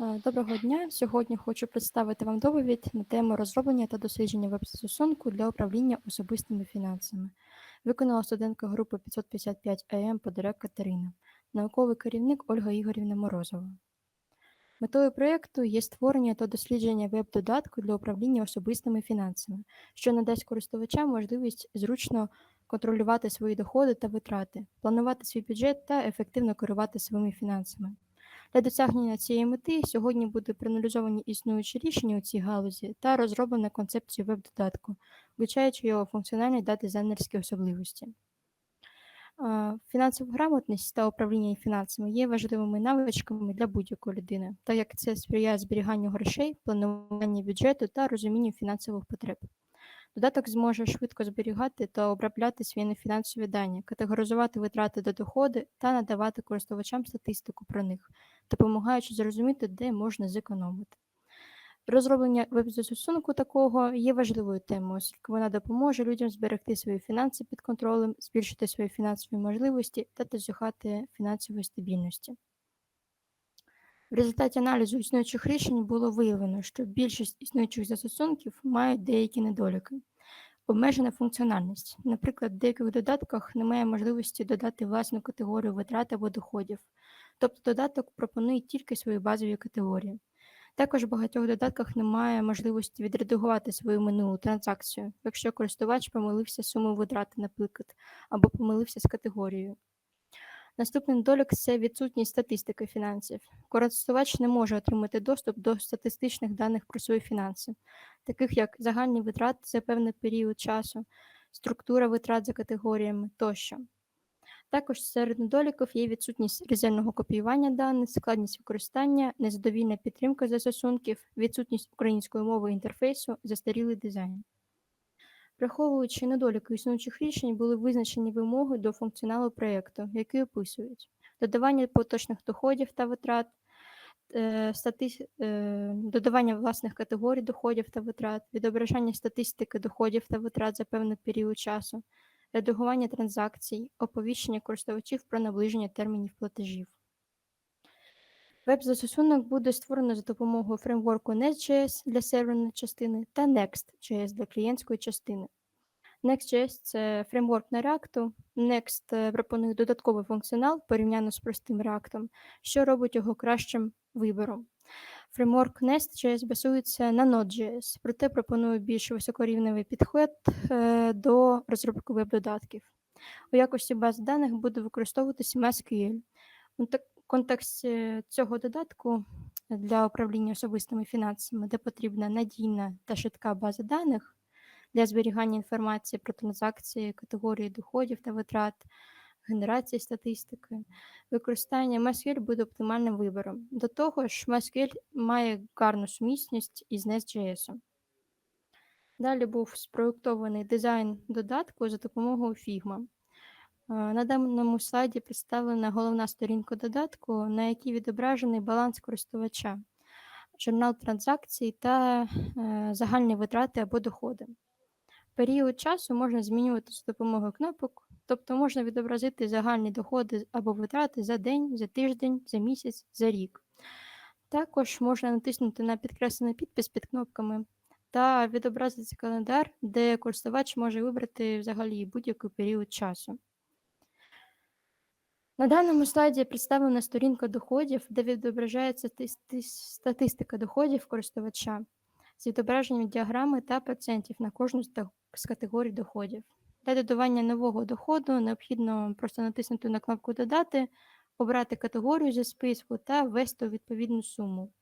Е, Доброго дня. Сьогодні хочу представити вам доповідь на тему розроблення та дослідження веб-застосунку для управління особистими фінансами. Виконала студентка групи 555 АМ Подорек Катерина, науковий керівник Ольга Ігорівна Морозова. Метою проєкту є створення та дослідження веб-додатку для управління особистими фінансами, що надасть користувачам можливість зручно контролювати свої доходи та витрати, планувати свій бюджет та ефективно керувати своїми фінансами. Для досягнення цієї мети сьогодні будуть проаналізовані існуючі рішення у цій галузі та розроблена концепція веб-додатку, включаючи його функціональні та дизайнерські особливості. Фінансова грамотність та управління фінансами є важливими навичками для будь-якої людини, так як це сприяє зберіганню грошей, плануванню бюджету та розумінню фінансових потреб. Додаток зможе швидко зберігати та обробляти свої нефінансові дані, категоризувати витрати та доходи та надавати користувачам статистику про них, допомагаючи зрозуміти, де можна зекономити. Розроблення веб-застосунку такого є важливою темою, оскільки вона допоможе людям зберегти свої фінанси під контролем, збільшити свої фінансові можливості та досягати фінансової стабільності. В результаті аналізу існуючих рішень було виявлено, що більшість існуючих застосунків мають деякі недоліки. Обмежена функціональність. Наприклад, в деяких додатках немає можливості додати власну категорію витрат або доходів, тобто додаток пропонує тільки свої базові категорії. Також в багатьох додатках немає можливості відредагувати свою минулу транзакцію, якщо користувач помилився сумою витрати, наприклад, або помилився з категорією. Наступний недолік це відсутність статистики фінансів. Користувач не може отримати доступ до статистичних даних про свої фінанси, таких як загальні витрати за певний період часу, структура витрат за категоріями тощо. Також серед недоліків є відсутність резервного копіювання даних, складність використання, незадовільна підтримка застосунків, відсутність української мови інтерфейсу, застарілий дизайн. Враховуючи недоліки існуючих рішень, були визначені вимоги до функціоналу проєкту, які описують додавання поточних доходів та витрат, е, е, додавання власних категорій доходів та витрат, відображання статистики доходів та витрат за певний період часу, редагування транзакцій, оповіщення користувачів про наближення термінів платежів. Веб-застосунок буде створено за допомогою фреймворку Next.js для серверної частини та Next.js для клієнтської частини. Next.js – це фреймворк на React. Next е, пропонує додатковий функціонал порівняно з простим React, що робить його кращим вибором. Фреймворк Nest.js базується на Node.js, проте пропонує більш високорівневий підхід е, до розробки веб-додатків. У якості баз даних буде використовуватися MySQL. У контексті цього додатку для управління особистими фінансами, де потрібна надійна та швидка база даних для зберігання інформації про транзакції, категорії доходів та витрат, генерації статистики. Використання MySQL буде оптимальним вибором. До того ж, MySQL має гарну сумісність із Nest.js. Далі був спроєктований дизайн додатку за допомогою Figma. Е, На даному слайді представлена головна сторінка додатку, на якій відображений баланс користувача, журнал транзакцій та е, загальні витрати або доходи. Період часу можна змінювати за допомогою кнопок, тобто можна відобразити загальні доходи або витрати за день, за тиждень, за місяць, за рік. Також можна натиснути на підкреслений підпис під кнопками та відобразити календар, де користувач може вибрати взагалі будь-який період часу. На даному слайді представлена сторінка доходів, де відображається тис- тис- статистика доходів користувача з відображенням діаграми та процентів на кожну з категорій доходів. Для додавання нового доходу необхідно просто натиснути на кнопку Додати, обрати категорію зі списку та ввести відповідну суму.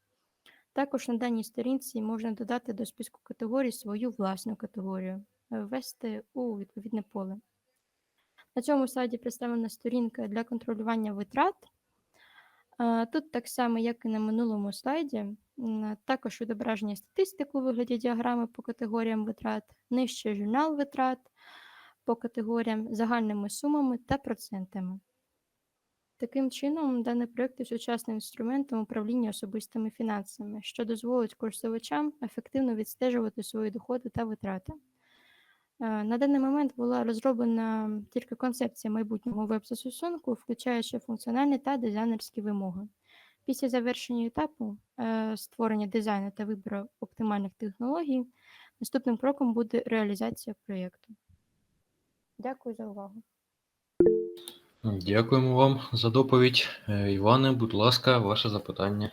Також на даній сторінці можна додати до списку категорій свою власну категорію, е, ввести у відповідне поле. На цьому слайді представлена сторінка для контролювання витрат. Е, Тут так само, як і на минулому слайді, також відображення статистики у вигляді діаграми по категоріям витрат, нижче журнал витрат по категоріям загальними сумами та процентами. Таким чином, даний проєкт є сучасним інструментом управління особистими фінансами, що дозволить користувачам ефективно відстежувати свої доходи та витрати. Е, На даний момент була розроблена тільки концепція майбутнього веб-застосунку, включаючи функціональні та дизайнерські вимоги. Після завершення етапу е, створення дизайну та вибору оптимальних технологій, наступним кроком буде реалізація проєкту. Дякую за увагу. Дякуємо вам за доповідь. Е, Іване, будь ласка, ваше запитання.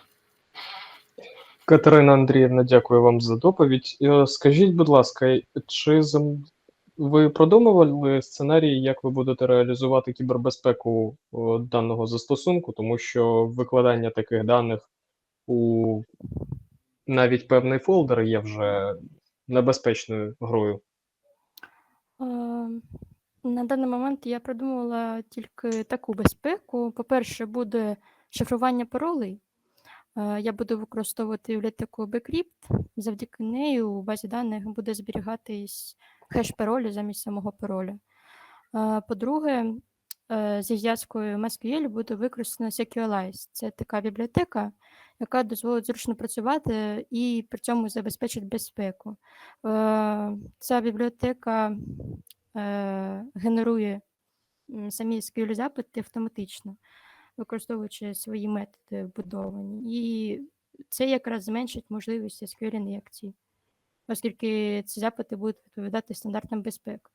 Катерина Андріївна, дякую вам за доповідь. Е, Скажіть, будь ласка, чи ви продумували сценарій, як ви будете реалізувати кібербезпеку даного застосунку, тому що викладання таких даних у навіть певний фолдер є вже небезпечною грою. Е, На даний момент я продумувала тільки таку безпеку. По-перше, буде шифрування паролей. Е, Я буду використовувати бібліотеку Bcrypt. Завдяки неї у базі даних буде зберігатись хеш паролю замість самого пароля. По-друге, зі зв'язкою MySQL буде використана SQLize. Це така бібліотека, яка дозволить зручно працювати і при цьому забезпечить безпеку. Е, Ця бібліотека е, генерує самі SQL запити автоматично, використовуючи свої методи вбудовані. І це якраз зменшить можливість SQL ін'єкцій, оскільки ці запити будуть відповідати стандартам безпеки.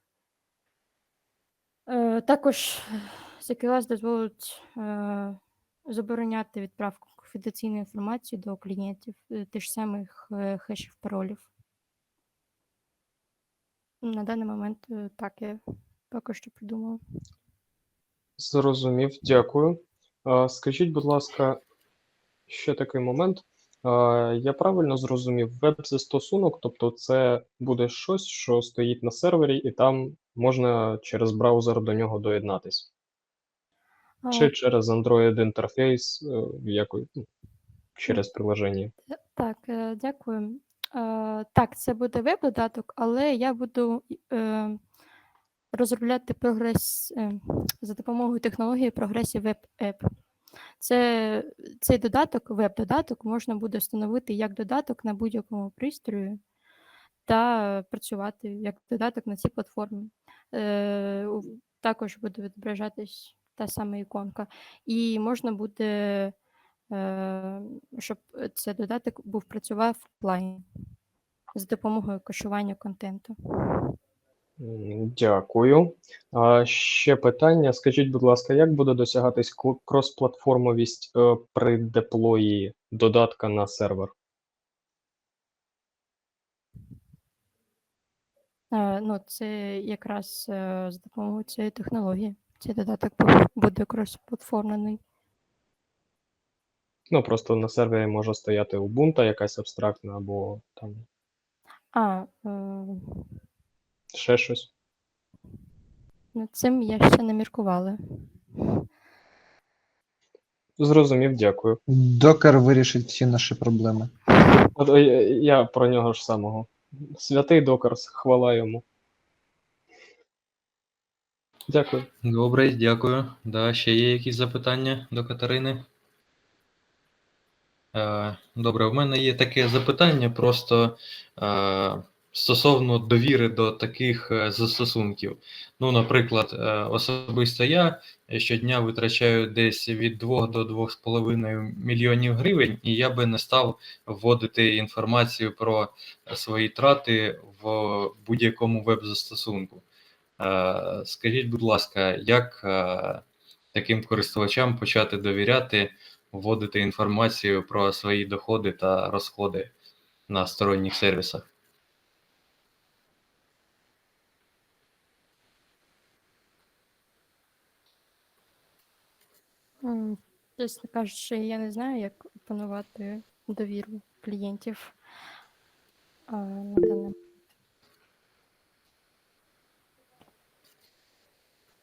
Е, Також SQL дозволить е, забороняти відправку конфіденційної інформації до клієнтів е, тих самих хешів паролів. На даний момент так я поки що придумала. Зрозумів, дякую. Скажіть, будь ласка, ще такий момент. А, Я правильно зрозумів, веб-застосунок, тобто це буде щось, що стоїть на сервері, і там можна через браузер до нього доєднатись. А, Чи через Android інтерфейс, е, якось, ну, через приложення. Так, е, дякую. Е, Так, це буде веб-додаток, але я буду е, розробляти прогрес е, за допомогою технології прогресів App. Це цей додаток, веб-додаток, можна буде встановити як додаток на будь-якому пристрої та працювати як додаток на цій платформі. Е, Також буде відображатись та сама іконка. І можна буде е, щоб цей додаток був працював офлайн з допомогою кешування контенту. Дякую. А ще питання. Скажіть, будь ласка, як буде досягатись кросплатформовість е, при деплої додатка на сервер? Е, Ну, це якраз е, з допомогою цієї технології. Цей додаток буде кросплатформений. Ну, просто на сервері може стояти Ubuntu якась абстрактна або там А, е, ще щось. над цим я ще не міркувала. Зрозумів, дякую. Докер вирішить всі наші проблеми. От, е, я, я про нього ж самого. Святий Докерс, хвала йому. Дякую. Добре, дякую. Да, ще є якісь запитання до Катерини? Е, Добре, в мене є таке запитання просто е, стосовно довіри до таких е, застосунків. Ну, наприклад, е, особисто я щодня витрачаю десь від 2 до 2,5 мільйонів гривень, і я би не став вводити інформацію про свої трати в будь-якому веб-застосунку. Е, Скажіть, будь ласка, як таким користувачам почати довіряти, вводити інформацію про свої доходи та розходи на сторонніх сервісах? Чесно кажучи, я не знаю, як опанувати довіру клієнтів. а, на даний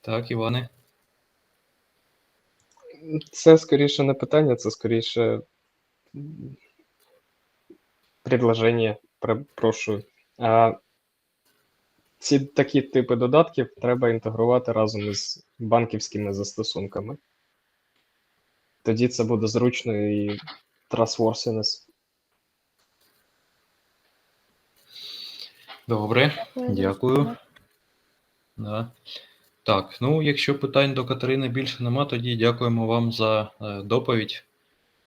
Так, Іване? Це скоріше не питання, це скоріше предложення. Перепрошую. А, ці такі типи додатків треба інтегрувати разом із банківськими застосунками. Тоді це буде зручно і trustworthiness. Добре, дякую. Да. Так, ну якщо питань до Катерини більше нема, тоді дякуємо вам за е, доповідь.